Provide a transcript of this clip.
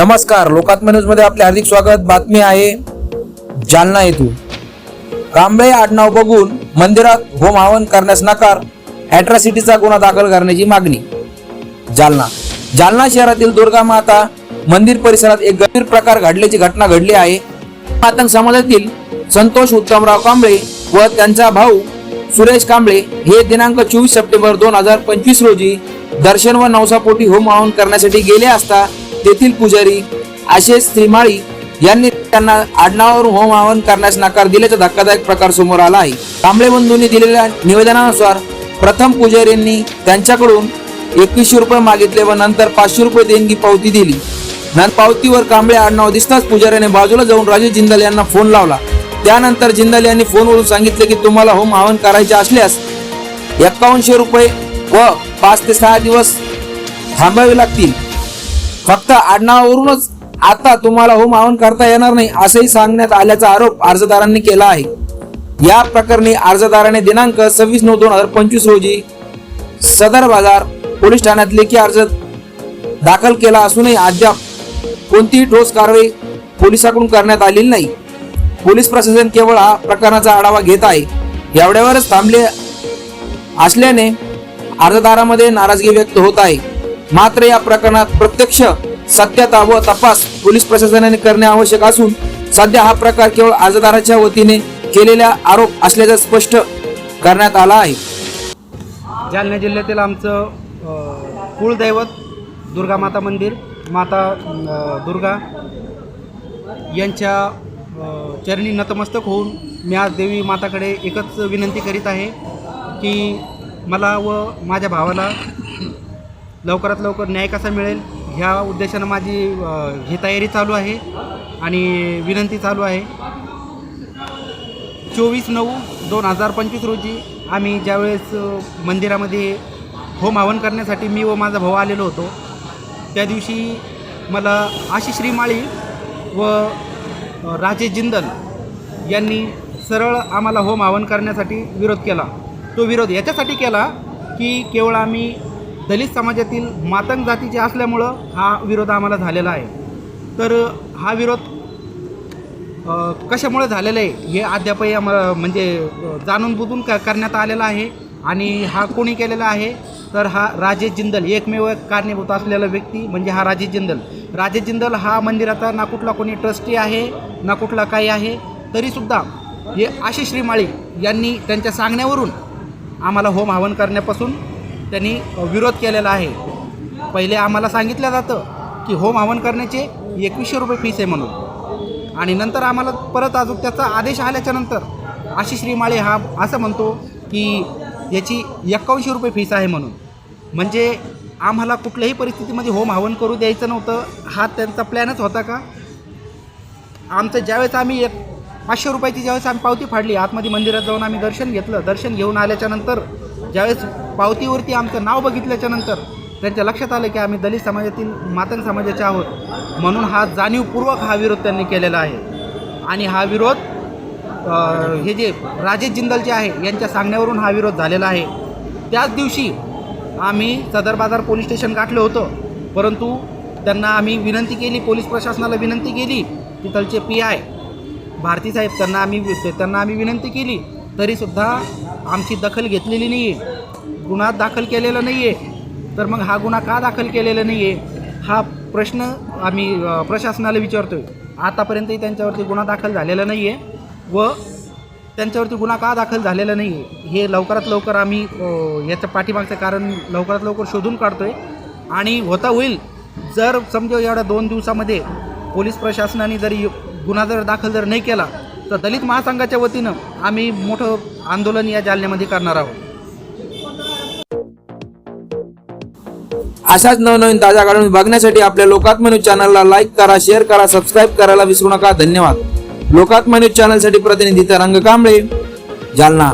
नमस्कार लोकात्म न्यूजमध्ये आपले हार्दिक स्वागत. बातमी आहे जालना येथून. कांबळे आडनाव बघून मंदिरात होम हवन करण्यास नकार अॅट्रॉसिटीचा गुन्हा दाखल करण्याची मागणी. जालना. जालना शहरातील दुर्गा माता मंदिर परिसरात एक गंभीर प्रकार घडल्याची घटना घडली आहे. आतंक समाजातील संतोष उत्तमराव कांबळे व त्यांचा भाऊ सुरेश कांबळे हे दिनांक चोवीस सप्टेंबर दोन हजार पंचवीस रोजी दर्शन व नवसापोटी होम हवन करण्यासाठी गेले असता तेथील पुजारी आशेष श्रीमाळी यांनी त्यांना आडनावावरून होम हवन करण्यास नकार दिल्याचा धक्कादायक प्रकार समोर आला आहे. कांबळे बंधूंनी दिलेल्या निवेदनानुसार प्रथम पुजारींनी त्यांच्याकडून एकवीसशे रुपये मागितले व नंतर पाचशे रुपये देणगी पावती दिली. नंतर पावतीवर कांबळे आडनाव दिसताच पुजाऱ्याने बाजूला जाऊन राजू जिंदाल यांना फोन लावला. त्यानंतर जिंदाल यांनी फोनवरून सांगितले की तुम्हाला होम हवन करायचे असल्यास एक्कावनशे रुपये व पाच ते सहा दिवस थांबावे लागतील. फक्त आडनावावरूनच आता तुम्हाला होम हवन करता येणार नाही असंही सांगण्यात आल्याचा आरोप अर्जदारांनी केला आहे. या प्रकरणी अर्जदाराने दिनांक सव्वीस नऊ दोन हजार पंचवीस रोजी सदर बाजार पोलीस ठाण्यात लेखी अर्ज दाखल केला असूनही अद्याप कोणतीही ठोस कारवाई पोलिसाकडून करण्यात आलेली नाही. पोलीस प्रशासन केवळ हा प्रकरणाचा आढावा घेत आहे. एवढ्यावरच थांबले असल्याने अर्जदारामध्ये नाराजगी व्यक्त होत आहे. मात्र या प्रकरणात प्रत्यक्ष सत्यता व तपास पोलीस प्रशासनाने करणे आवश्यक असून सध्या हा प्रकार केवळ अर्जदाराच्या वतीने केलेला आरोप असल्याचं स्पष्ट करण्यात आला आहे. जालना जिल्ह्यातील आमचं कुळदैवत दुर्गा माता मंदिर माता दुर्गा यांच्या चरणी नतमस्तक होऊन मी आज देवी माताकडे एकच विनंती करीत आहे की मला व माझ्या भावाला लवकरात लवकर न्याय कसा मिळेल? ह्या उद्देशानं माझी ही तयारी चालू आहे आणि विनंती चालू आहे. चोवीस नऊ दोन हजार पंचवीस रोजी आम्ही ज्यावेळेस मंदिरामध्ये होम हवन करण्यासाठी मी व माझा भाऊ आलेलो होतो त्या दिवशी मला आशिष श्रीमाळी व राजे राजेश जिंदल यांनी सरळ आम्हाला होम हवन करण्यासाठी विरोध केला. तो विरोध याच्यासाठी केला की केवळ आम्ही दलित समाजातील मातंग जातीचे असल्यामुळं हा विरोध आम्हाला झालेला आहे. तर हा विरोध कशामुळे झालेला आहे हे अद्यापही आम्हाला म्हणजे जाणून बुजून क करण्यात आलेला आहे आणि हा कोणी केलेला आहे? तर हा राजेश जिंदल एकमेव कारणीभूत असलेला व्यक्ती म्हणजे हा राजेश जिंदल. राजेश जिंदल हा मंदिराचा ना कुठला कोणी ट्रस्टी आहे ना कुठला काही आहे तरीसुद्धा हे आशिष श्रीमाळी यांनी त्यांच्या सांगण्यावरून आम्हाला होम हवन करण्यापासून त्यांनी विरोध केलेला आहे. पहिले आम्हाला सांगितलं जातं की होम हवन करण्याचे एकवीसशे रुपये फीस आहे म्हणून. आणि नंतर आम्हाला परत अजून त्याचा आदेश आल्याच्यानंतर आशिष श्रीमाळे हा असं म्हणतो की याची एक्कावनशे रुपये फीस आहे म्हणून. म्हणजे आम्हाला कुठल्याही परिस्थितीमध्ये होम हवन करू द्यायचं नव्हतं. हा त्यांचा प्लॅनच होता का? आमचं ज्यावेळेस आम्ही एक पाचशे रुपयाची ज्यावेळेस आम्ही पावती फाडली आतमध्ये मंदिरात जाऊन आम्ही दर्शन घेतलं दर्शन घेऊन आल्याच्यानंतर ज्यावेळेस पावतीवरती आमचं नाव बघितल्याच्या नंतर त्यांच्या लक्षात आलं की आम्ही दलित समाजातील मातंग समाजाचे आहोत. म्हणून हा जाणीवपूर्वक हा विरोध त्यांनी केलेला आहे. आणि हा विरोध हे जे राजेश जिंदल जे आहे यांच्या सांगण्यावरून हा विरोध झालेला आहे. त्याच दिवशी आम्ही सदर बाजार पोलीस स्टेशन गाठलं होतं. परंतु त्यांना आम्ही विनंती केली पोलीस प्रशासनाला विनंती केली तिथलचे पी आय भारती साहेब त्यांना आम्ही त्यांना आम्ही विनंती केली. तरीसुद्धा आमची दखल घेतलेली नाही आहे गुन्हा दाखल केलेला नाही आहे तर मग हा गुन्हा का दाखल केलेला नाही आहे हा प्रश्न आम्ही प्रशासनाला विचारतो आहे आतापर्यंतही त्यांच्यावरती गुन्हा दाखल झालेला नाही आहे व त्यांच्यावरती गुन्हा का दाखल झालेला नाही आहे हे लवकरात लवकर आम्ही याचं पाठीमागचं कारण लवकरात लवकर शोधून काढतो आहे आणि होता होईल जर समजा एवढ्या दोन दिवसामध्ये पोलीस प्रशासनाने जरी गुन्हा जर दाखल जर नाही केला तर दलित महासंघाच्या वतीनं आम्ही मोठं आंदोलन या जालन्यामध्ये करणार आहोत. अशाच नवनवीन ताज्या घडामोडी बघण्यासाठी आपल्या लोकात्म न्यूज चॅनलला लाईक करा शेअर करा सबस्क्राईब करायला विसरू नका. धन्यवाद. लोकात्म न्यूज चॅनलसाठी प्रतिनिधी तरंग कांबळे जालना.